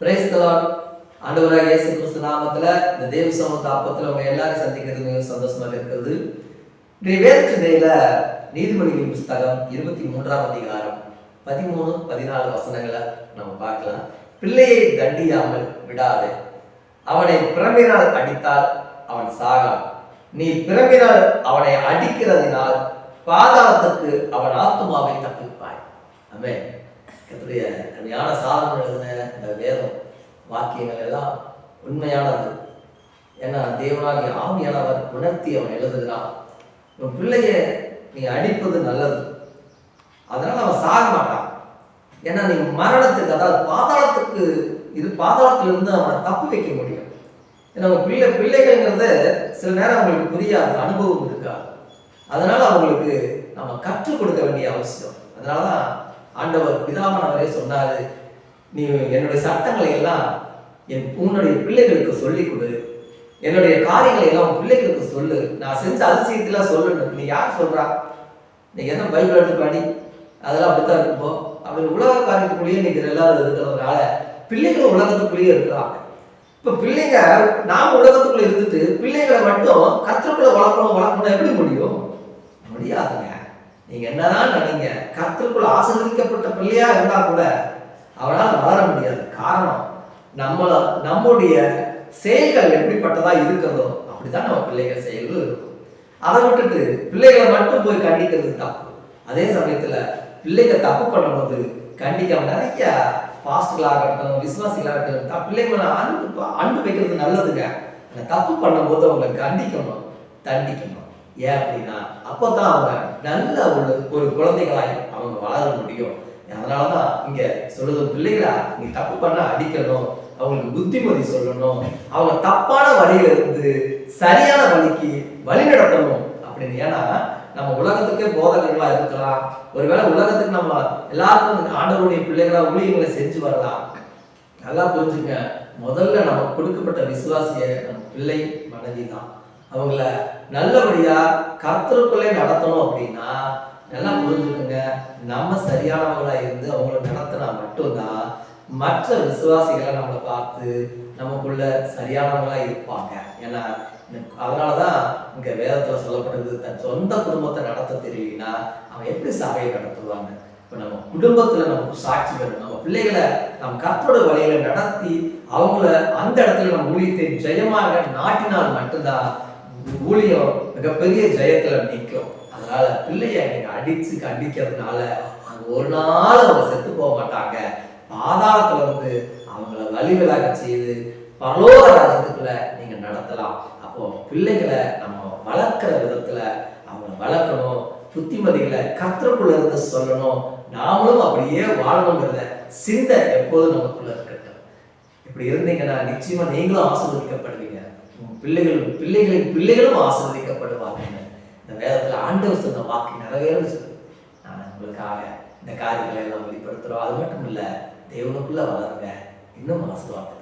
பிரைஸ்தலான் ஆண்டவராக இயேசு கிறிஸ்து நாமத்துல இந்த தேவ சமூக ஆப்பத்துல உங்க எல்லாரும் சந்திக்கிறது மிக சந்தோஷமாக இருக்கிறது. இன்றைய வேத நீதிமொழிகளின் புஸ்தகம் இருபத்தி மூன்றாம் அதிகாரம் பதிமூணு பதினாலு வசனங்களை நம்ம பார்க்கலாம். பிள்ளையை தண்டியாமல் விடாதே. அவனை பிறம்பினால் அடித்தால் அவன் சாகான். நீ பிறம்பினால் அவனை அடிக்கிறதினால் பாதாளத்துக்கு அவன் ஆத்துமாவை தப்பிப்பாய். அமே கத்துடைய அருமையான சாதனம் எழுதின இந்த வேதம் வாக்கியங்கள் எல்லாம் உண்மையானது. ஏன்னா தேவனாகிய ஆவியானவர் உணர்த்தி அவன் எழுதுகிறான். உன் பிள்ளைய நீ அடிப்பது நல்லது. அதனால அவன் சாக மாட்டான். ஏன்னா நீ மரணத்துக்கு அதாவது பாதாளத்துக்கு இது பாதாளத்திலிருந்து அவனை தப்பு வைக்க முடியும். ஏன்னா அவன் பிள்ளை பிள்ளைகள்ங்கிறது சில நேரம் அவங்களுக்கு புரியாத அனுபவம் இருக்காது. அதனால அவங்களுக்கு நம்ம கற்றுக் கொடுக்க வேண்டிய அவசியம். அதனாலதான் ஆண்டவர் பிதாமனவரே சொன்னாரு நீ என்னுடைய சட்டங்களை எல்லாம் என் உன்னுடைய பிள்ளைகளுக்கு சொல்லிக் கொடு. என்னுடைய காரியங்களை எல்லாம் உன் பிள்ளைகளுக்கு சொல்லு. நான் செஞ்ச அதிசயத்தெல்லாம் சொல்லணும் நீ யார் சொல்றா? நீ என்ன பைபிள் எடுத்து படி? அதெல்லாம் அப்படித்தான் இருக்கும்போ அவன் உலக காரியத்துக்குள்ளேயே நீங்கள் எல்லாரும் இருக்கிறதுனால பிள்ளைகள் உலகத்துக்குள்ளேயே இருக்கிறாங்க. இப்போ பிள்ளைங்க நாம் உலகத்துக்குள்ளே இருந்துட்டு பிள்ளைகளை மட்டும் கத்திரக்குள்ள வளர்க்கணும் வளர்க்கணும் எப்படி முடியும்? முடியாதுங்க. நீங்க என்னதான் நினைங்க கர்த்தருக்குள்ள ஆசீர்வதிக்கப்பட்ட பிள்ளையா இருந்தா கூட அவனால் வளர முடியாது. காரணம் நம்மள நம்முடைய செயல்கள் எப்படிப்பட்டதா இருக்கிறதோ அப்படிதான் நம்ம பிள்ளைகள் செயல்கள் இருக்கும். அதை விட்டுட்டு பிள்ளைகளை மட்டும் போய் கண்டிக்கிறது தப்பு. அதே சமயத்துல பிள்ளைங்க தப்பு பண்ணும்போது கண்டிக்காம நிறைய பாஸ்டர்களாகட்டும் விசுவாசிகளாகட்டும் தான் பிள்ளைங்களை அன்பு அன்பு வைக்கிறது நல்லதுங்க. தப்பு பண்ணும்போது அவங்களை கண்டிக்கணும் தண்டிக்கணும். ஏன் அப்படின்னா அப்பதான் அவங்க நல்ல ஒரு ஒரு குழந்தைகளாய் அவங்க வளர முடியும். அதனாலதான் இங்கே சொல்லுது பிள்ளைகளா நீ தப்பு பண்ண அடிக்கணும். அவங்களுக்கு புத்திமதி சொல்லணும். அவங்க தப்பான வழியில இருந்து சரியான வழிக்கு வழி நடத்தணும் அப்படின்னு. ஏன்னா நம்ம உலகத்துக்கே போதகர்களா இருக்கலாம். ஒருவேளை உலகத்துக்கு நம்ம எல்லாருக்கும் ஆண்டவருடைய பிள்ளைகளா ஊழியங்களை செஞ்சு வரலாம். நல்லா புரிஞ்சுங்க. முதல்ல நமக்கு கொடுக்கப்பட்ட விசுவாசிய நம்ம பிள்ளை மனைவி தான் அவங்கள நல்லபடியாக கர்த்தருக்குள்ளே நடத்தணும் அப்படின்னா நல்லா புரிஞ்சுக்கோங்க. நம்ம சரியானவங்களாக இருந்து அவங்கள நடத்தினா மட்டும்தான் மற்ற விசுவாசிகளை நம்மளை பார்த்து நமக்குள்ள சரியானவங்களா இருப்பாங்க. ஏன்னா அதனாலதான் இங்க வேதத்துல சொல்லப்பட்டது தன் சொந்த குடும்பத்தை நடத்த தெரியலனா அவன் எப்படி சபையை நடத்துவாங்க? இப்ப நம்ம குடும்பத்துல நமக்கு சாட்சி வேணும். நம்ம பிள்ளைகளை நம்ம கத்தோட வழியில நடத்தி அவங்கள அந்த இடத்துல நம்ம ஊழியத்தை ஜெயமாக நாட்டினால் மட்டும்தான் ஊழியம் மிகப்பெரிய ஜெயத்துல நிற்கும் அதனால பிள்ளைய நீங்க அடிச்சு கண்டிக்கிறதுனால அவங்க ஒரு நாள் அவங்க செத்து போக மாட்டாங்க. பாதாளத்துல வந்து அவங்கள வழிவிலாக செய்து பரலோக ராஜ்யத்துக்குள்ள நீங்க நடத்தலாம். அப்போ பிள்ளைகளை நம்ம வளர்க்கிற விதத்துல அவங்க வளர்க்கணும். புத்திமதிகளை கத்திரக்குள்ள இருந்து சொல்லணும். நாமளும் அப்படியே வாழணுங்கிறத சிந்தை எப்போதும் நமக்குள்ள இருக்கட்டும். இப்படி இருந்தீங்கன்னா நிச்சயமா நீங்களும் ஆசீர்வதிக்கப்படுவீங்க. பிள்ளைகளும் பிள்ளைகளின் பிள்ளைகளும் ஆசீர்வதிக்கப்படுவாங்க இந்த வேதத்தில் ஆண்டவர் சொன்ன வாக்கு நிறைவேறும் நான் உங்களுக்காக இந்த காரியங்களை எல்லாம் வெளிப்படுத்துகிறோம் அது மட்டும் இல்லை தேவனுக்குள்ளே வளருங்க. இன்னும் ஆசிர்வாதம்